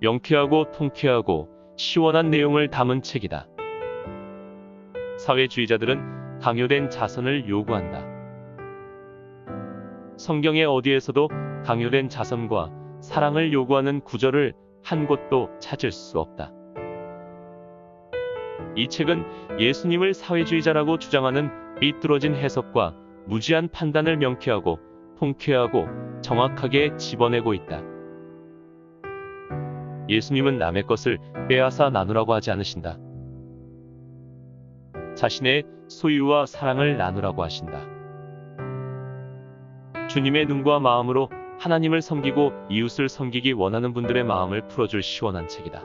명쾌하고 통쾌하고 시원한 내용을 담은 책이다. 사회주의자들은 강요된 자선을 요구한다. 성경의 어디에서도 강요된 자선과 사랑을 요구하는 구절을 한 곳도 찾을 수 없다. 이 책은 예수님을 사회주의자라고 주장하는 삐뚤어진 해석과 무지한 판단을 명쾌하고 통쾌하고 정확하게 집어내고 있다. 예수님은 남의 것을 빼앗아 나누라고 하지 않으신다. 자신의 소유와 사랑을 나누라고 하신다. 주님의 눈과 마음으로 하나님을 섬기고 이웃을 섬기기 원하는 분들의 마음을 풀어줄 시원한 책이다.